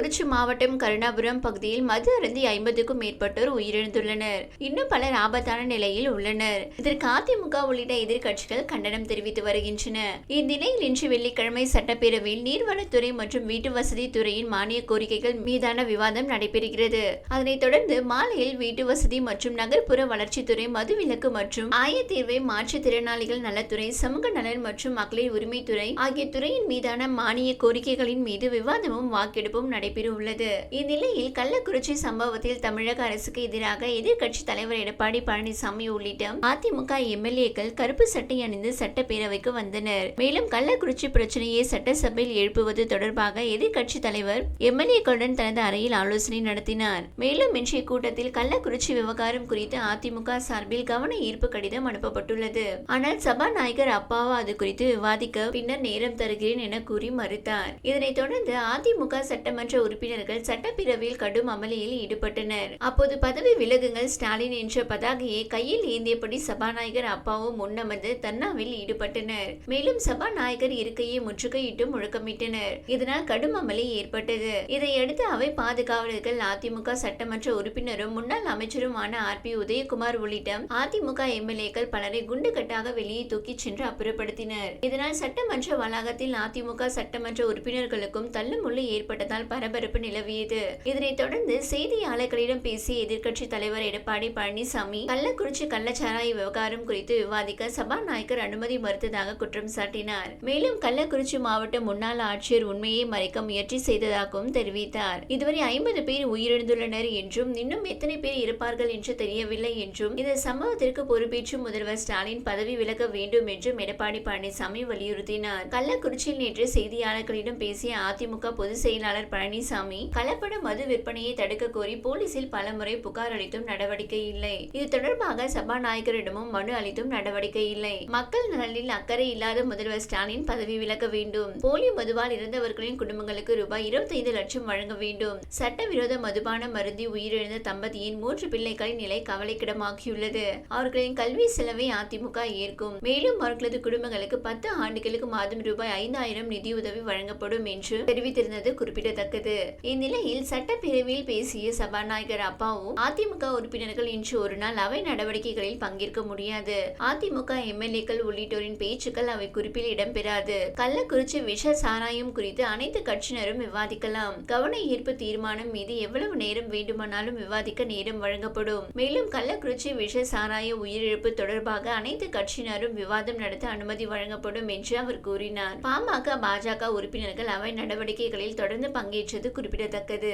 கள்ளக்குறிச்சி மாவட்டம் கருணாபுரம் பகுதியில் மது அருந்தி ஐம்பதுக்கும் மேற்பட்டோர் உயிரிழந்துள்ளனர். இன்னும் பலர் ஆபத்தான நிலையில் உள்ளனர். இதற்கு அதிமுக உள்ளிட்ட எதிர்க்கட்சிகள் கண்டனம் தெரிவித்து வருகின்றன. இந்நிலையில் இன்று வெள்ளிக்கிழமை சட்டப்பேரவையில் நீர்வளத்துறை மற்றும் வீட்டு வசதி துறையின் மானிய கோரிக்கைகள் மீதான விவாதம் நடைபெறுகிறது. அதனைத் தொடர்ந்து மாலையில் வீட்டு வசதி மற்றும் நகர்ப்புற வளர்ச்சித்துறை மதுவிலக்கு மற்றும் ஆயத்தீர்வை மாற்றுத்திறனாளிகள் நலத்துறை சமூக நலன் மற்றும் மகளிர் உரிமைத்துறை ஆகிய துறையின் மீதான மானிய கோரிக்கைகளின் மீது விவாதமும் வாக்கெடுப்பும் நடைபெற உள்ளது. இந்நிலையில் கள்ளக்குறிச்சி சம்பவத்தில் தமிழக அரசுக்கு எதிராக எதிர்க்கட்சி தலைவர் எடப்பாடி பழனிசாமி உள்ளிட்ட அதிமுக எம்எல்ஏக்கள் கருப்பு சட்டை அணிந்து சட்டப்பேரவைக்கு வந்தனர். மேலும் கள்ளக்குறிச்சி பிரச்சனையை சட்டசபையில் எழுப்புவது தொடர்பாக எதிர்க்கட்சி தலைவர் எம்எல்ஏக்களுடன் தனது அறையில் ஆலோசனை நடத்தினார். மேலும் இன்றைய கூட்டத்தில் கள்ளக்குறிச்சி விவகாரம் குறித்து அதிமுக சார்பில் கவன ஈர்ப்பு கடிதம் அனுப்பப்பட்டுள்ளது. ஆனால் சபாநாயகர் அப்பாவா அது குறித்து விவாதிக்க பின்னர் நேரம் தருகிறேன் என கூறி மறுத்தார். இதனைத் தொடர்ந்து அதிமுக சட்டமன்ற உறுப்பினர்கள் சட்டப்பேரவையில் கடும் அமளியில் ஈடுபட்டனர். அப்போது பதவி விலகுங்கள் ஸ்டாலின் என்ற பதாகையை கையில் ஏந்தியபடி சபாநாயகர் அப்பாவு முன்னமர்ந்து தன்னாவில் ஈடுபட்டனர். மேலும் சபாநாயகர் இருக்கையை முற்றுகையிட்டு முழக்கமிட்டனர். இதனால் கடும் அமளி ஏற்பட்டது. இதையடுத்து அவை பாதுகாவலர்கள் அதிமுக சட்டமன்ற உறுப்பினரும் முன்னாள் அமைச்சருமான ஆர். பி. உதயகுமார் உள்ளிட்ட அதிமுக எம்எல்ஏக்கள் பலரை குண்டுகட்டாக வெளியே தூக்கிச் சென்று அப்புறப்படுத்தினர். இதனால் சட்டமன்ற வளாகத்தில் அதிமுக சட்டமன்ற உறுப்பினர்களுக்கும் தள்ளுமுள்ளு ஏற்பட்டதால் பரபரப்பு பரபரப்பு நிலவியது. இதனைத் தொடர்ந்து செய்தியாளர்களிடம் பேசிய எதிர்க்கட்சி தலைவர் எடப்பாடி பழனிசாமி கள்ளக்குறிச்சி கள்ளச்சாராய விவகாரம் குறித்து விவாதிக்க சபாநாயகர் அனுமதி மறுத்ததாக குற்றம் சாட்டினார். மேலும் கள்ளக்குறிச்சி மாவட்ட முன்னாள் ஆட்சியர் உண்மையை மறைக்க முயற்சி செய்ததாகவும் தெரிவித்தார். இதுவரை ஐம்பது பேர் உயிரிழந்துள்ளனர் என்றும் இன்னும் எத்தனை பேர் இருப்பார்கள் என்று தெரியவில்லை என்றும் இந்த சம்பவத்திற்கு பொறுப்பேற்று முதல்வர் ஸ்டாலின் பதவி விலக வேண்டும் என்றும் எடப்பாடி பழனிசாமி வலியுறுத்தினார். கள்ளக்குறிச்சியில் நேற்று செய்தியாளர்களிடம் பேசிய அதிமுக பொதுச் செயலாளர் பழனிசாமி கலப்பட மது விற்பனையை தடுக்க கோரி போலீசில் பலமுறை புகார் அளித்தும் நடவடிக்கை இல்லை. இது தொடர்பாக சபாநாயகரிடமும் மனு அளித்தும் நடவடிக்கை இல்லை. மக்கள் நலனில் அக்கறை இல்லாத முதல்வர் ஸ்டாலின் பதவி விலக வேண்டும். போலியோ மதுவால் இறந்தவர்களின் குடும்பங்களுக்கு ரூபாய் இருபத்தைந்து லட்சம் வழங்க வேண்டும். சட்டவிரோத மதுபான மருந்தி உயிரிழந்த தம்பதியின் மூன்று பிள்ளைகளின் நிலை கவலைக்கிடமாகியுள்ளது. அவர்களின் கல்வி செலவை அதிமுக ஏற்கும். மேலும் அவர்களது குடும்பங்களுக்கு பத்து ஆண்டுகளுக்கு மாதம் ரூபாய் ஐந்தாயிரம் நிதியுதவி வழங்கப்படும் என்று தெரிவித்திருந்தது குறிப்பிடத்தக்கது. இந்நிலையில் சட்டப்பேரவையில் பேசிய சபாநாயகர் அப்பாவும் அதிமுக உறுப்பினர்கள் இன்று ஒரு நாள் அவை நடவடிக்கைகளில் பங்கேற்க முடியாது. அதிமுக எம்எல்ஏக்கள் உள்ளிட்டோரின் பேச்சுக்கள் அவை குறிப்பில் இடம்பெறாது. கள்ளக்குறிச்சி விஷ சாராயம் குறித்து அனைத்து கட்சியினரும் விவாதிக்கலாம். கவன ஈர்ப்பு தீர்மானம் மீது எவ்வளவு நேரம் வேண்டுமானாலும் விவாதிக்க நேரம் வழங்கப்படும். மேலும் கள்ளக்குறிச்சி விஷ சாராய உயிரிழப்பு தொடர்பாக அனைத்து கட்சியினரும் விவாதம் நடத்த அனுமதி வழங்கப்படும் என்று அவர் கூறினார். பாமக பாஜக உறுப்பினர்கள் அவை நடவடிக்கைகளில் தொடர்ந்து பங்கேற்று பெற்றது குறிப்பிடத்தக்கது.